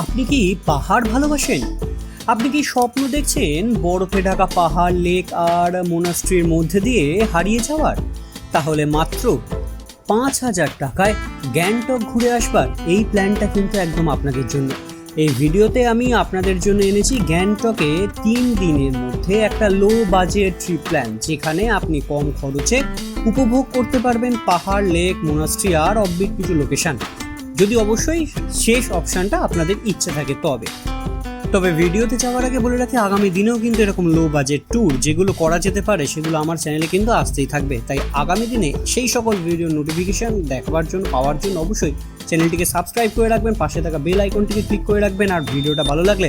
আপনি কি পাহাড় ভালোবাসেন? আপনি কি স্বপ্ন দেখছেন বরফে ঢাকা পাহাড়, লেক আর মোনাস্ট্রির মধ্যে দিয়ে হারিয়ে যাওয়ার? তাহলে মাত্র পাঁচ হাজার টাকায় গ্যাংটক ঘুরে আসবার এই প্ল্যানটা কিন্তু একদম আপনাদের জন্য। এই ভিডিওতে আমি আপনাদের জন্য এনেছি গ্যাংটকে তিন দিনের মধ্যে একটা লো বাজেট ট্রিপ প্ল্যান যেখানে আপনি কম খরচে উপভোগ করতে পারবেন পাহাড়, লেক, মোনাস্ট্রি আর অব্বিট কিছু লোকেশন যদি অবশ্যই শেষ অপশানটা আপনাদের ইচ্ছে থাকে, তবে। তবে ভিডিওতে যাওয়ার আগে বলে রাখি, আগামী দিনেও কিন্তু এরকম লো বাজেট ট্যুর যেগুলো করা যেতে পারে, সেগুলো আমার চ্যানেলে কিন্তু আসতেই থাকবে। তাই আগামী দিনে সেই সকল ভিডিও নোটিফিকেশন দেখবার জন্য, পাওয়ার জন্য অবশ্যই চ্যানেলটিকে সাবস্ক্রাইব করে রাখবেন, পাশে থাকা বেল আইকনটিকে ক্লিক করে রাখবেন, আর ভিডিওটা ভালো লাগলে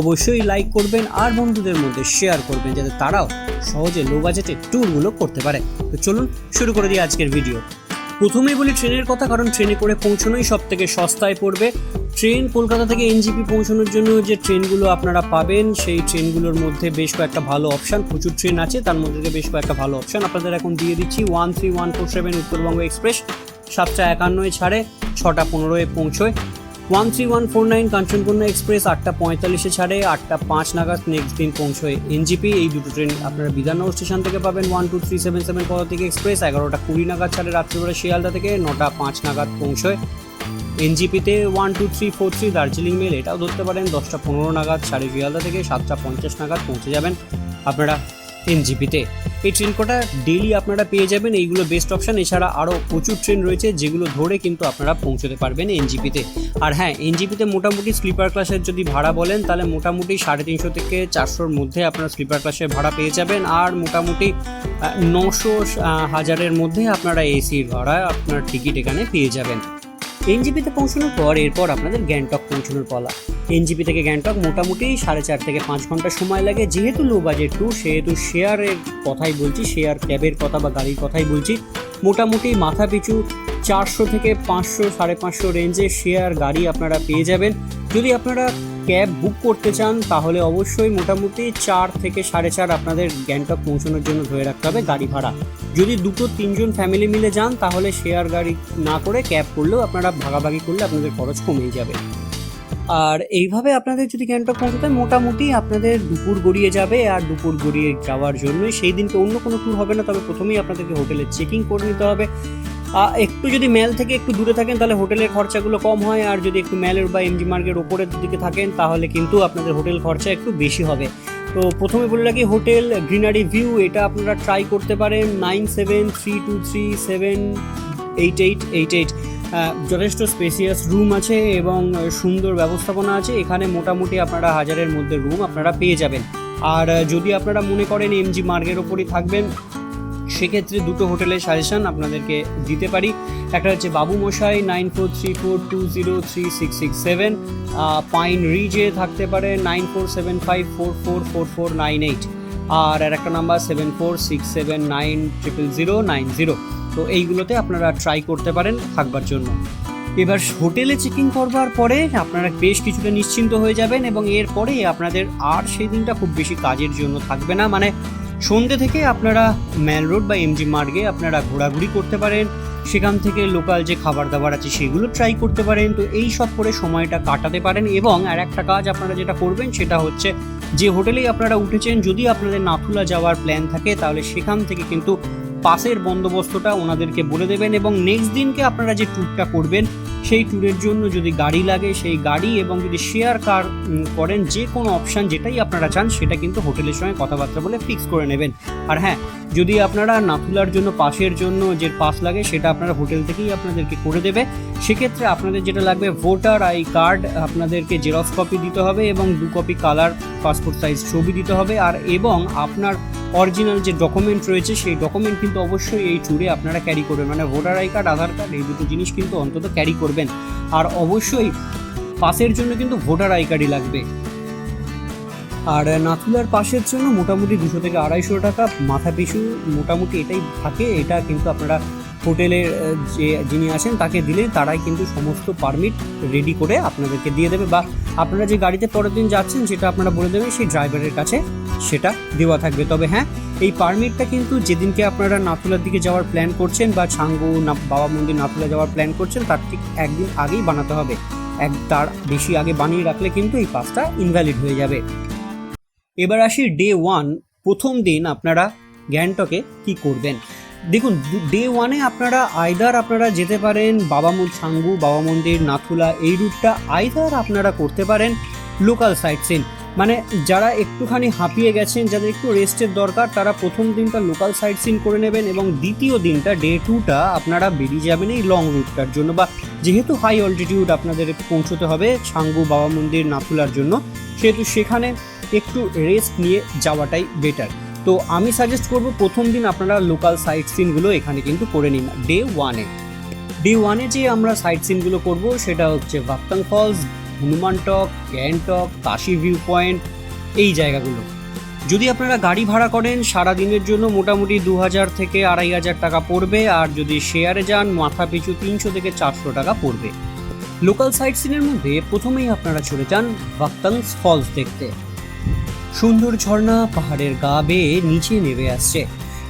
অবশ্যই লাইক করবেন, আর বন্ধুদের মধ্যে শেয়ার করবেন, যাতে তারাও সহজে লো বাজেটে ট্যুরগুলো করতে পারে। তো চলুন শুরু করে দিই আজকের ভিডিও প্রথমেই বলি ট্রেনের কথা, কারণ ট্রেনে করে পৌঁছানোই সব থেকে সস্তায় পড়বে। ট্রেন কলকাতা থেকে এনজিপি পৌঁছানোর জন্য যে ট্রেনগুলো আপনারা পাবেন, সেই ট্রেনগুলোর মধ্যে বেশ কয়েকটা ভালো অপশান প্রচুর ট্রেন আছে, তার মধ্যে থেকে বেশ কয়েকটা ভালো অপশান আপনাদের এখন দিয়ে দিচ্ছি। One three one four seven Uttarbanga express, সাতটা একান্নয় ছাড়ে, ছটা পনেরোয় পৌঁছয়। One three one four nine Kanchankanya express, আটটা পঁয়তাল্লিশে ছাড়ে, আটটা পাঁচ নাগাদ নেক্সট দিন পৌঁছয় এনজিপি। এই দুটো ট্রেন আপনারা বিধাননগর স্টেশন থেকে পাবেন one two three seven seven Padatik express. এগারোটা কুড়ি নাগাদ ছাড়ে রাত্রিবেলা শিয়ালদা থেকে, নটা পাঁচ নাগাদ পৌঁছয় এনজিপিতে। One two three four three Darjeeling mail এটাও ধরতে পারেন, দশটা পনেরো নাগাদ সাড়ে শিয়ালদা থেকে, সাতটা পঞ্চাশ নাগাদ পৌঁছে যাবেন। আপনারা এনজিপিতে এই ট্রেন কটা ডেলি আপনারা পেয়ে যাবেন, এইগুলো বেস্ট অপশান এছাড়া আরও প্রচুর ট্রেন রয়েছে যেগুলো ধরে কিন্তু আপনারা পৌঁছতে পারবেন এনজিপিতে আর হ্যাঁ এনজিপিতে মোটামুটি স্লিপার ক্লাসের যদি ভাড়া বলেন, তাহলে মোটামুটি সাড়ে তিনশো থেকে চারশোর মধ্যে আপনারা স্লিপার ক্লাসের ভাড়া পেয়ে যাবেন। আর মোটামুটি নশো হাজারের মধ্যে আপনারা এসির ভাড়া আপনার টিকিট এখানে পেয়ে যাবেন। এনজিপিতে পৌঁছানোর পর এরপর আপনাদের গ্যাংটক পৌঁছানোর পালা। এনজিপি থেকে গ্যাংটক মোটামুটি সাড়ে চার থেকে পাঁচ ঘণ্টা সময় লাগে। যেহেতু লো বাজেট টু সেহেতু শেয়ারের কথাই বলছি শেয়ার ক্যাবের কথা বা গাড়ির কথাই বলছি, মোটামুটি মাথা পিছু চারশো থেকে পাঁচশো, সাড়ে পাঁচশো রেঞ্জে শেয়ার গাড়ি আপনারা পেয়ে যাবেন। যদি আপনারা ক্যাব বুক করতে চান, তাহলে অবশ্যই মোটামুটি চার থেকে সাড়ে চার আপনাদের গ্যাংটক পৌঁছানোর জন্য ধরে রাখতে হবে গাড়ি ভাড়া। যদি দুটো তিনজন ফ্যামিলি মিলে যান, তাহলে শেয়ার গাড়ি না করে ক্যাব করলেও আপনারা ভাগাভাগি করলে আপনাদের খরচ কমেই যাবে। আর এইভাবে আপনাদের যদি গ্যাংটক পৌঁছতে মোটামুটি আপনাদের দুপুর গড়িয়ে যাবে আর দুপুর গড়িয়ে যাওয়ার জন্য সেই দিনকে অন্য কোনো ট্যুর হবে না, তবে প্রথমেই আপনাদেরকে হোটেলে চেকিং করে নিতে হবে। একটু যদি ম্যাল থেকে একটু দূরে থাকেন, তাহলে হোটেলের খরচাগুলো কম হয়। আর যদি একটু ম্যালের বা এমজি মার্গের ওপরের দিকে থাকেন, তাহলে কিন্তু আপনাদের হোটেল খরচা একটু বেশি হবে। তো প্রথমে বলে রাখি, হোটেল গ্রিনারি ভিউ, এটা আপনারা ট্রাই করতে পারেন। Nine seven three two three seven eight eight eight eight. যথেষ্ট স্পেসিয়াস রুম আছে এবং সুন্দর ব্যবস্থাপনা আছে। এখানে মোটামুটি আপনারা হাজারের মধ্যে রুম আপনারা পেয়ে যাবেন। আর যদি আপনারা মনে করেন এমজি মার্গের ওপরই থাকবেন সেক্ষেত্রে দুটো হোটেলের সাজেশন আপনাদেরকে দিতে পারি। একটা হচ্ছে Babu Moshai, nine four three four two zero three six six seven. Pine রিজে থাকতে পারে nine four seven five four four four four nine eight. আর আর একটা number seven four six seven nine triple zero nine zero. তো এইগুলোতে আপনারা try করতে পারেন থাকবার জন্য। এবার হোটেলে চেকিং করবার পরে আপনারা বেশ কিছুটা নিশ্চিন্ত হয়ে যাবেন এবং এরপরে আপনাদের আর সেই দিনটা খুব বেশি কাজের জন্য থাকবে না। মানে সন্ধ্যে থেকে আপনারা ম্যাল রোড বা এমজি মার্গে আপনারা ঘোরাঘুরি করতে পারেন। সেখান থেকে লোকাল যে খাবার দাবার আছে সেগুলো ট্রাই করতে পারেন। তো এই সব করে সময়টা কাটাতে পারেন এবং আর একটা কাজ আপনারা যেটা করবেন সেটা হচ্ছে যে হোটেলেই আপনারা উঠেছেন, যদি আপনাদের নাথুলা যাওয়ার প্ল্যান থাকে তাহলে সেখান থেকে কিন্তু পাসের বন্দোবস্তটা ওনাদেরকে বলে দেবেন এবং নেক্সট দিনকে আপনারা যে ট্যুরটা করবেন সেই ট্যুরের জন্য যদি গাড়ি লাগে, সেই গাড়ি এবং যদি শেয়ার কার করেন যে কোনো অপশান যেটাই আপনারা চান, সেটা কিন্তু হোটেলের সঙ্গে কথাবার্তা বলে ফিক্স করে নেবেন। আর হ্যাঁ যদি আপনারা নাথুলার জন্য পাসের জন্য যে পাস লাগে, সেটা আপনারা হোটেল থেকেই আপনাদেরকে করে দেবে। সেক্ষেত্রে আপনাদের যেটা লাগবে ভোটার আই কার্ড আপনাদেরকে জেরক্স কপি দিতে হবে এবং দু কপি কালার পাসপোর্ট সাইজ ছবি দিতে হবে। আর এবং আপনার অরিজিনাল যে ডকুমেন্ট রয়েছে, সেই ডকুমেন্ট কিন্তু অবশ্যই এই ট্যুরে আপনারা ক্যারি করবেন। মানে voter I card Aadhaar card এই দুটো জিনিস কিন্তু অন্তত ক্যারি করবেন। আর অবশ্যই পাসের জন্য কিন্তু ভোটার আই কার্ডই লাগবে। আর নাথুলার পাশের জন্য মোটামুটি দুশো থেকে আড়াইশো টাকা মাথা পিছু মোটামুটি এটাই থাকে। এটা কিন্তু আপনারা হোটেলের যে যিনি আছেন তাকে দিলে তারাই কিন্তু সমস্ত পারমিট রেডি করে আপনাদেরকে দিয়ে দেবে বা আপনারা যে গাড়িতে পরের দিন যাচ্ছেন সেটা আপনারা বলে দেবেন সেই ড্রাইভারের কাছে সেটা দেওয়া থাকবে। তবে হ্যাঁ এই পারমিটটা কিন্তু যেদিনকে আপনারা নাথুলার দিকে যাওয়ার প্ল্যান করছেন বা ছাঙ্গু বাবা মন্দির নাথুলা যাওয়ার প্ল্যান করছেন তার ঠিক একদিন আগেই বানাতে হবে। এক, তার বেশি আগে বানিয়ে রাখলে কিন্তু এই পাসটা ইনভ্যালিড হয়ে যাবে। এবার আসি ডে ওয়ান প্রথম দিন আপনারা গ্যাংটকে কি করবেন? দেখুন ডে ওয়ানে আপনারা আইদার আপনারা যেতে পারেন বাবা ছাঙ্গু বাবা মন্দির নাথুলা, এই রুটটা আইদার আপনারা করতে পারেন লোকাল সাইট সিন মানে যারা একটুখানি হাঁপিয়ে গেছেন, যাদের একটু রেস্টের দরকার, তারা প্রথম দিনটা লোকাল সাইট সিন করে নেবেন এবং দ্বিতীয় দিনটা ডে টুটা আপনারা বেরিয়ে যাবেন এই লং রুটটার জন্য বা যেহেতু হাই অল্টিটিউড আপনাদের পৌঁছতে হবে ছাঙ্গু বাবা মন্দির নাথুলার জন্য, সেহেতু সেখানে একটু রেস্ট নিয়ে যাওয়াটাই বেটার তো আমি সাজেস্ট করব প্রথম দিন আপনারা লোকাল সাইট সিনগুলো এখানে কিন্তু করে নিন ডে ওয়ানে ডে ওয়ানে যে আমরা সাইট সিনগুলো করব সেটা হচ্ছে Bhaktang falls Hanuman Tok Gangtok Tashi view point এই জায়গাগুলো। যদি আপনারা গাড়ি ভাড়া করেন, সারা দিনের জন্য মোটামুটি দু হাজার থেকে আড়াই হাজার টাকা পড়বে, আর যদি শেয়ারে যান, মাথা পিছু তিনশো থেকে চারশো টাকা পড়বে। লোকাল সাইট সিনের মধ্যে প্রথমেই আপনারা চলে যান ভাক্তাংস ফলস দেখতে। সুন্দর ঝর্ণা, পাহাড়ের গা বেয়ে নিচে নেমে আসছে।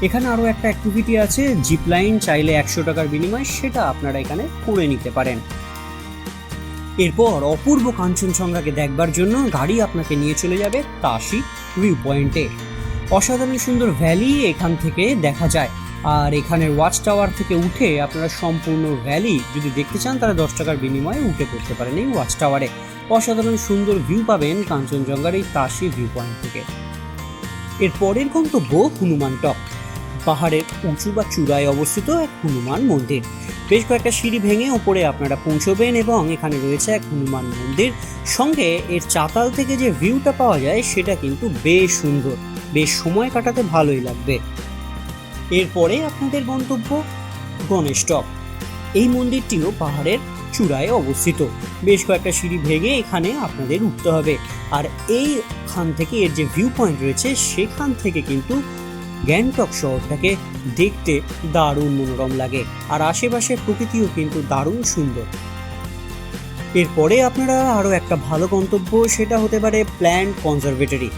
এখানে আরও একটা অ্যাক্টিভিটি আছে জিপ লাইন চাইলে একশো টাকার বিনিময়ে সেটা আপনারা এখানে করে নিতে পারেন। এরপর অপূর্ব কাঞ্চনসংখ্যাকে দেখবার জন্য গাড়ি আপনাকে নিয়ে চলে যাবে কাশি ভিউ পয়েন্টে অসাধারণ সুন্দর ভ্যালি এখান থেকে দেখা যায়। আর এখানে ওয়াচ টাওয়ার থেকে উঠে আপনারা সম্পূর্ণ ভ্যালি যদি দেখতে চান, তাহলে দশ টাকার বিনিময়ে উঠে পড়তে পারেন এই ওয়াচ টাওয়ারে অসাধারণ সুন্দর ভিউ পাবেন কাঞ্চনজঙ্ঘার এই তাসি ভিউ পয়েন্ট থেকে। এর পরের গন্তব্য হনুমান টপ। পাহাড়ের উঁচু বা চূড়ায় অবস্থিত এক হনুমান মন্দির। বেশ কয়েকটা সিঁড়ি ভেঙে ওপরে আপনারা পৌঁছবেন এবং এখানে রয়েছে এক হনুমান মন্দির। সঙ্গে এর চাতাল থেকে যে ভিউটা পাওয়া যায়, সেটা কিন্তু বেশ সুন্দর। বেশ সময় কাটাতে ভালোই লাগবে। এরপরে আপনাদের গন্তব্য গণেশ টপ। এই মন্দিরটিও পাহাড়ের চূড়ায় অবস্থিত। বেশ কয়েকটা সিঁড়ি ভেঙে এখানে আপনাদের উঠতে হবে। আর এইখান থেকে এর যে ভিউ পয়েন্ট রয়েছে, সেখান থেকে কিন্তু গ্যাংটক শহরটাকে দেখতে দারুণ মনোরম লাগে। আর আশেপাশের প্রকৃতিও কিন্তু দারুণ সুন্দর। এরপরে আপনারা আরও একটা ভালো গন্তব্য, সেটা হতে পারে প্ল্যান্ট কনজারভেটরি।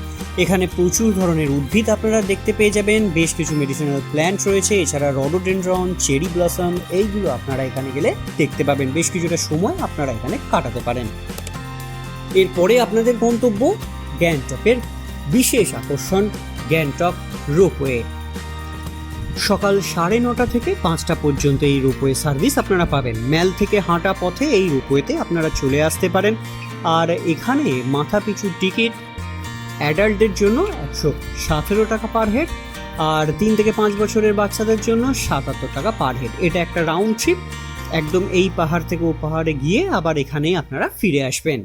এখানে প্রচুর ধরনের উদ্ভিদ আপনারা দেখতে পেয়ে যাবেন, বেশ কিছু মেডিসিনাল প্ল্যান্ট রয়েছে, এছাড়া রডোডেন্ড্রন চেরি ব্লসম এইগুলো আপনারা এখানে গেলে দেখতে পাবেন, বেশ কিছুটা সময় আপনারা এখানে কাটাতে পারেন। এরপরে আপনাদের গন্তব্য গ্যাংটকের বিশেষ আকর্ষণ গ্যাংটক রোপওয়ে। সকাল সাড়ে নটা থেকে পাঁচটা পর্যন্ত এই রোপওয়ে সার্ভিস আপনারা পাবেন। ম্যাল থেকে হাঁটা পথে এই রোপওয়েতে আপনারা চলে আসতে পারেন। আর এখানে মাথা পিছু টিকিট অ্যাডাল্টদের জন্য একশো সতেরো টাকা পার হেড আর তিন থেকে পাঁচ বছরের বাচ্চাদের জন্য সাতাত্তর টাকা পার হেড এটা একটা রাউন্ড ট্রিপ একদম এই পাহাড় থেকে ও পাহাড়ে গিয়ে আবার এখানেই আপনারা ফিরে আসবেন।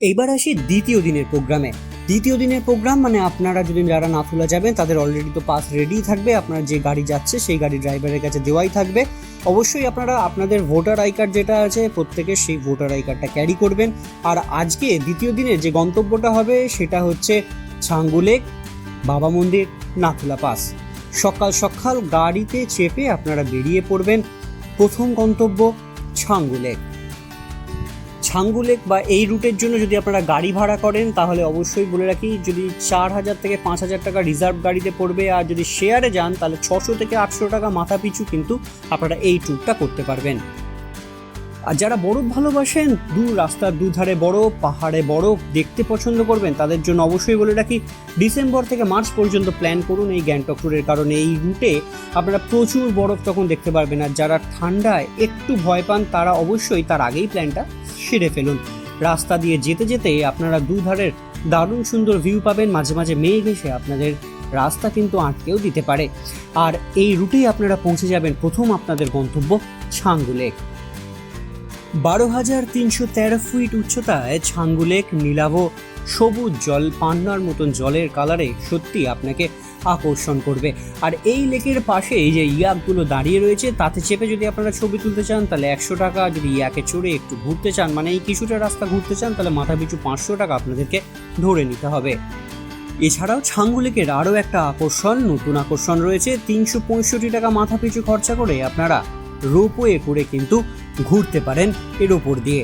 এইবার আসি দ্বিতীয় দিনের প্রোগ্রামে দ্বিতীয় দিনের প্রোগ্রাম মানে আপনারা যদি যারা নাথুলা যাবেন, তাদের অলরেডি তো পাস রেডি থাকবে। আপনার যে গাড়ি যাচ্ছে, সেই গাড়ি ড্রাইভারের কাছে দেওয়াই থাকবে। অবশ্যই আপনারা আপনাদের ভোটার আই কার্ড যেটা আছে, প্রত্যেকের সেই ভোটার আই কার্ডটা ক্যারি করবেন। আর আজকে দ্বিতীয় দিনের যে গন্তব্যটা হবে, সেটা হচ্ছে ছাঙ্গুলেক বাবা মন্দির, নাথুলা পাস সকাল সকাল গাড়িতে চেপে আপনারা বেরিয়ে পড়বেন। প্রথম গন্তব্য ছাঙ্গুলেক ছাঙ্গুলেক বা এই রুটের জন্য যদি আপনারা গাড়ি ভাড়া করেন, তাহলে অবশ্যই বলে রাখি, যদি চার হাজার থেকে পাঁচ হাজার টাকা রিজার্ভ গাড়িতে পড়বে আর যদি শেয়ারে যান, তাহলে ছশো থেকে আটশো টাকা মাথা পিছু কিন্তু আপনারা এই ট্যুরটা করতে পারবেন। আর যারা বরফ ভালোবাসেন দু রাস্তার দুধারে বরফ, পাহাড়ে বরফ দেখতে পছন্দ করবেন, তাদের জন্য অবশ্যই বলে রাখি, ডিসেম্বর থেকে মার্চ পর্যন্ত প্ল্যান করুন এই গ্যাংটক ট্যুরের কারণে। এই রুটে আপনারা প্রচুর বরফ তখন দেখতে পারবেন, আর যারা ঠান্ডায় একটু ভয় পান, তারা অবশ্যই তার আগেই প্ল্যানটা সেরে ফেলুন। রাস্তা দিয়ে যেতে যেতে আপনারা দুধারের দারুণ সুন্দর ভিউ পাবেন। মাঝে মাঝে মেঘ এসে আপনাদের রাস্তা কিন্তু আটকেও দিতে পারে। আর এই রুটেই আপনারা পৌঁছে যাবেন প্রথম আপনাদের গন্তব্য ছাঙ্গু লেক। বারো হাজার তিনশো তেরো ফুট উচ্চতায় ছাঙ্গু লেক নীলাভ। সবুজ জল, পান্নার মতন জলের কালারে সত্যি আপনাকে আকর্ষণ করবে। আর এই লেকের পাশে যে ইয়াকগুলো দাঁড়িয়ে রয়েছে, তাতে চেপে যদি আপনারা ছবি তুলতে চান, তাহলে একশো টাকা যদি ইয়াকে চড়ে একটু ঘুরতে চান মানে এই কিছুটা রাস্তা ঘুরতে চান, তাহলে মাথা পিছু পাঁচশো টাকা আপনাদেরকে ধরে নিতে হবে। এছাড়াও ছাঙ্গু লেকের আরও একটা আকর্ষণ, নতুন আকর্ষণ রয়েছে। তিনশো পঁয়ষট্টি টাকা মাথা পিছু খরচা করে আপনারা রোপওয়ে করে কিন্তু ঘুরতে পারেন এর ওপর দিয়ে।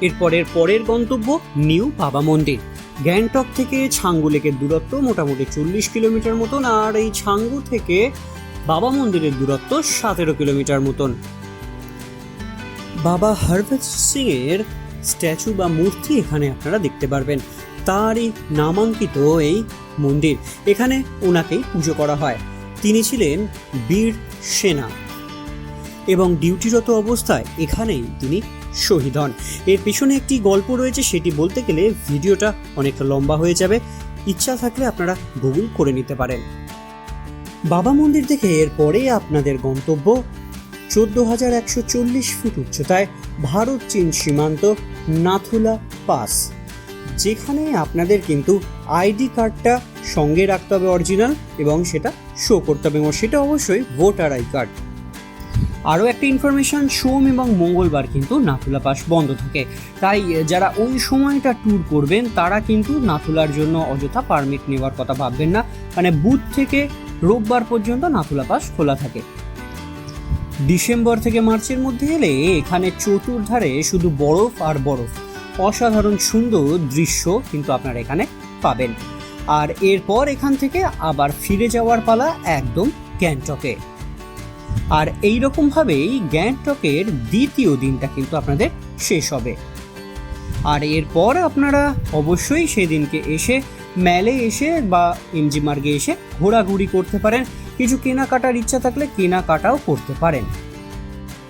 এরপরের পরের গন্তব্য নিউ বাবা মন্দির। গ্যাংটক থেকে ছাঙ্গু লেকের দূরত্ব মোটামুটি চল্লিশ কিলোমিটার মতন, আর এই ছাঙ্গু থেকে বাবা মন্দিরের দূরত্ব সতেরো কিলোমিটার মতন। বাবা হরভজ সিং এর স্ট্যাচু বা মূর্তি এখানে আপনারা দেখতে পারবেন। তারই নামাঙ্কিত এই মন্দির। এখানে ওনাকেই পুজো করা হয়। তিনি ছিলেন বীর সেনা। এবং ডিউটিরত অবস্থায় এখানেই তিনি শহীদ হন। এর পেছনে একটি গল্প রয়েছে, সেটি বলতে গেলে ভিডিওটা অনেকটা লম্বা হয়ে যাবে। ইচ্ছা থাকলে আপনারা গুগল করে নিতে পারেন। বাবা মন্দির থেকে এরপরে আপনাদের গন্তব্য চোদ্দ হাজার একশো চল্লিশ ফুট উচ্চতায় ভারত চীন সীমান্ত নাথুলা পাস। যেখানে আপনাদের কিন্তু আইডি কার্ডটা সঙ্গে রাখতে হবে অরিজিনাল এবং সেটা শো করতে হবে এবং সেটা অবশ্যই ভোটার আই কার্ড। আরও একটা ইনফরমেশন সোম এবং মঙ্গলবার কিন্তু নাথুলা পাস বন্ধ থাকে। তাই যারা ওই সময়টা ট্যুর করবেন, তারা কিন্তু নাথুলার জন্য অযথা পারমিট নেওয়ার কথা ভাববেন না। মানে বুধ থেকে রোববার পর্যন্ত নাথুলা পাস খোলা থাকে। ডিসেম্বর থেকে মার্চের মধ্যে এলে এখানে চতুর্ধারে শুধু বরফ আর বরফ। অসাধারণ সুন্দর দৃশ্য কিন্তু আপনারা এখানে পাবেন। আর এরপর এখান থেকে আবার ফিরে যাওয়ার পালা একদম গ্যাংটকে। আর এই রকমভাবেই গ্যাংটকের দ্বিতীয় দিনটা কিন্তু আপনাদের শেষ হবে। আর এরপর আপনারা অবশ্যই সেদিনকে এসে ম্যালে এসে বা এমজি মার্গে এসে ঘোরাঘুরি করতে পারেন। কিছু কেনাকাটার ইচ্ছা থাকলে কেনাকাটাও করতে পারেন।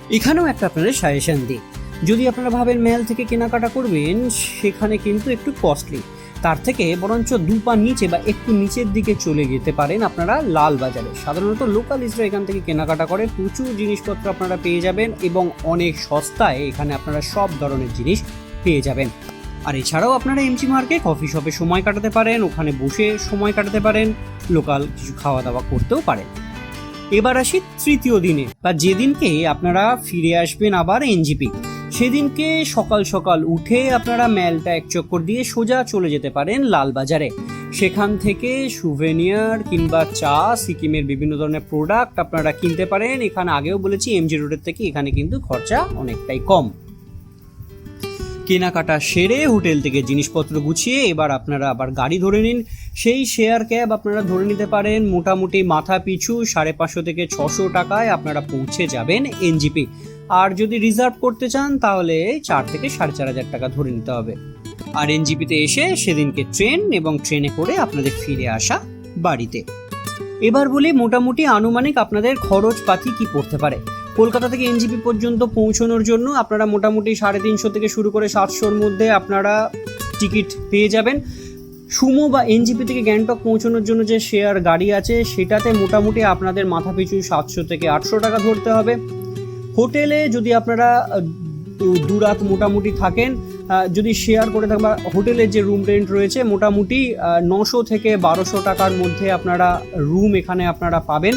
এখানেও একটা আপনাদের সাজেশন দিই। যদি আপনারা ভাবেন ম্যাল থেকে কেনাকাটা করবেন, সেখানে কিন্তু একটু কস্টলি তার থেকে বরঞ্চ দু পা নিচে বা একটু নিচের দিকে চলে যেতে পারেন আপনারা লাল বাজারে সাধারণত লোকালিস্টরা এখান থেকে কেনাকাটা করে প্রচুর জিনিসপত্র আপনারা পেয়ে যাবেন এবং অনেক সস্তায় এখানে আপনারা সব ধরনের জিনিস পেয়ে যাবেন। আর এছাড়াও আপনারা এমজি মার্কে কফি শপে সময় কাটাতে পারেন, ওখানে বসে সময় কাটাতে পারেন লোকাল কিছু খাওয়া দাওয়া করতেও পারেন। এবার আসি তৃতীয় দিনে, বা যেদিনকে আপনারা ফিরে আসবেন আবার এনজিপি সেদিনকে সকাল সকাল উঠে আপনারা ম্যালটা এক চক্কর দিয়ে সোজা চলে যেতে পারেন লালবাজারে। সেখান থেকে সুভেনিয়ার কিংবা চা, সিকিমের বিভিন্ন ধরনের প্রোডাক্ট আপনারা কিনতে পারেন। এখানে আগেও বলেছি এমজি রোডের থেকে এখানে কিন্তু খরচা অনেকটাই কম। কেনাকাটা সেরে হোটেল থেকে জিনিসপত্র গুছিয়ে এবার আপনারা আবার গাড়ি ধরে নিন। সেই শেয়ার ক্যাব আপনারা ধরে নিতে পারেন। মোটামুটি মাথা পিছু সাড়ে পাঁচশো থেকে ছশো টাকায় আপনারা পৌঁছে যাবেন এনজিপি আর যদি রিজার্ভ করতে চান, তাহলে চার থেকে সাড়ে চার হাজার টাকা ধরে নিতে হবে। আর এনজিপিতে এসে সেদিনকে ট্রেন এবং ট্রেনে করে আপনাদের ফিরে আসা বাড়িতে। এবার বলি মোটামুটি আনুমানিক আপনাদের খরচপাতি কি পড়তে পারে। কলকাতা থেকে এনজিপি পর্যন্ত পৌঁছানোর জন্য আপনারা মোটামুটি সাড়ে তিনশো থেকে শুরু করে সাতশোর মধ্যে আপনারা টিকিট পেয়ে যাবেন। সুমো বা এনজিপি থেকে গ্যাংটক পৌঁছানোর জন্য যে শেয়ার গাড়ি আছে, সেটাতে মোটামুটি আপনাদের মাথা পিছু সাতশো থেকে আটশো টাকা ধরতে হবে। হোটেলে যদি আপনারা দু- রাত মোটামুটি থাকেন যদি শেয়ার করে থাকেন বা হোটেলের যে রুম রেন্ট রয়েছে, মোটামুটি নশো থেকে বারোশো টাকার মধ্যে আপনারা রুম এখানে আপনারা পাবেন।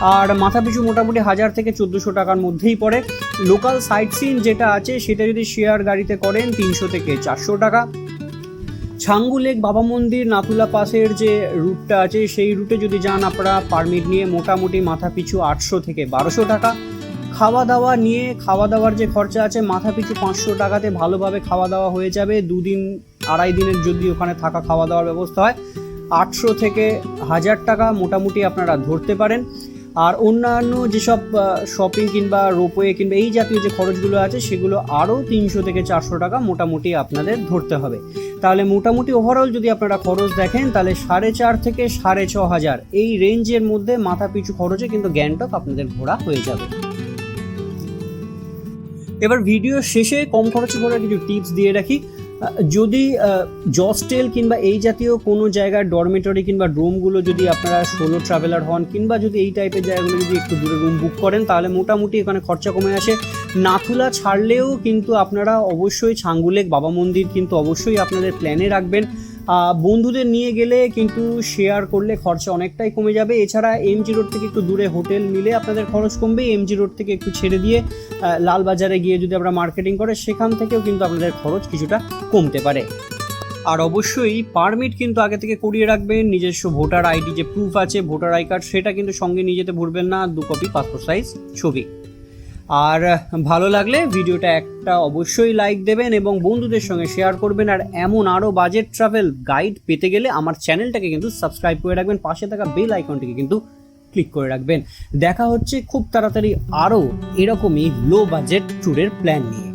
আর মাথাপিছু মোটামুটি হাজার থেকে চোদ্দোশো টাকার মধ্যেই পড়ে। লোকাল সাইট সিন যেটা আছে, সেটা যদি শেয়ার গাড়িতে করেন, তিনশো থেকে চারশো টাকা। ছাঙ্গু লেক, বাবা মন্দির, নাতুলা পাসের যে রুটটা আছে, সেই রুটে যদি যান, আপনারা পারমিট নিয়ে মোটামুটি মাথা পিছু আটশো থেকে বারোশো টাকা। খাওয়া দাওয়া নিয়ে খাওয়া দাওয়ার যে খরচা আছে মাথা পিছু পাঁচশো টাকাতে ভালোভাবে খাওয়া দাওয়া হয়ে যাবে। দুদিন, আড়াই দিনের যদি ওখানে থাকা খাওয়া দাওয়ার ব্যবস্থা হয়, আটশো থেকে হাজার টাকা মোটামুটি আপনারা ধরতে পারেন। আর অন্যান্য যেসব শপিং কিংবা রোপওয়ে কিংবা এই জাতীয় যে খরচগুলো আছে, সেগুলো আরও তিনশো থেকে চারশো টাকা মোটামুটি আপনাদের ধরতে হবে। তাহলে মোটামুটি ওভারঅল যদি আপনারা খরচ দেখেন, তাহলে সাড়ে চার থেকে সাড়ে ছ হাজার, এই রেঞ্জের মধ্যে মাথা পিছু খরচে কিন্তু গ্যাংটক আপনাদের ঘোরা হয়ে যাবে। এবার ভিডিও শেষে কম খরচে ঘোরার কিছু টিপস দিয়ে রাখি। যদি জস্টেল কিংবা এই জাতীয় কোনো জায়গার ডরমেটরি কিংবা রুমগুলো যদি আপনারা সোলো ট্রাভেলার হন কিংবা যদি এই টাইপের জায়গাগুলো যদি একটু দূরে রুম বুক করেন, তাহলে মোটামুটি এখানে খরচা কমে আসে। নাথুলা ছাড়লেও কিন্তু আপনারা অবশ্যই ছাঙ্গুলেক বাবা মন্দির কিন্তু অবশ্যই আপনাদের প্ল্যানে রাখবেন। বন্ধুদের নিয়ে গেলে কিন্তু শেয়ার করলে খরচা অনেকটাই কমে যাবে। এছাড়া এমজি রোড থেকে একটু দূরে হোটেল নিলে আপনাদের খরচ কমবে। এমজি রোড থেকে একটু ছেড়ে দিয়ে লালবাজারে গিয়ে যদি আমরা মার্কেটিং করে, সেখান থেকেও কিন্তু আপনাদের খরচ কিছুটা কমতে পারে। আর অবশ্যই পারমিট কিন্তু আগে থেকে করিয়ে রাখবেন। নিজস্ব ভোটার আইডি যে প্রুফ আছে ভোটার আই কার্ড সেটা কিন্তু সঙ্গে নিয়ে যেতে ভুলবেন না। দু কপি পাসপোর্ট সাইজ ছবি। আর ভালো লাগলে ভিডিওটা একটা অবশ্যই লাইক দেবেন এবং বন্ধুদের সঙ্গে শেয়ার করবেন। আর এমন আরও বাজেট ট্রাভেল গাইড পেতে গেলে আমার চ্যানেলটাকে কিন্তু সাবস্ক্রাইব করে রাখবেন। পাশে থাকা বেল আইকনটিকে কিন্তু ক্লিক করে রাখবেন। দেখা হচ্ছে খুব তাড়াতাড়ি আরও এরকমই লো বাজেট ট্যুরের প্ল্যান নিয়ে।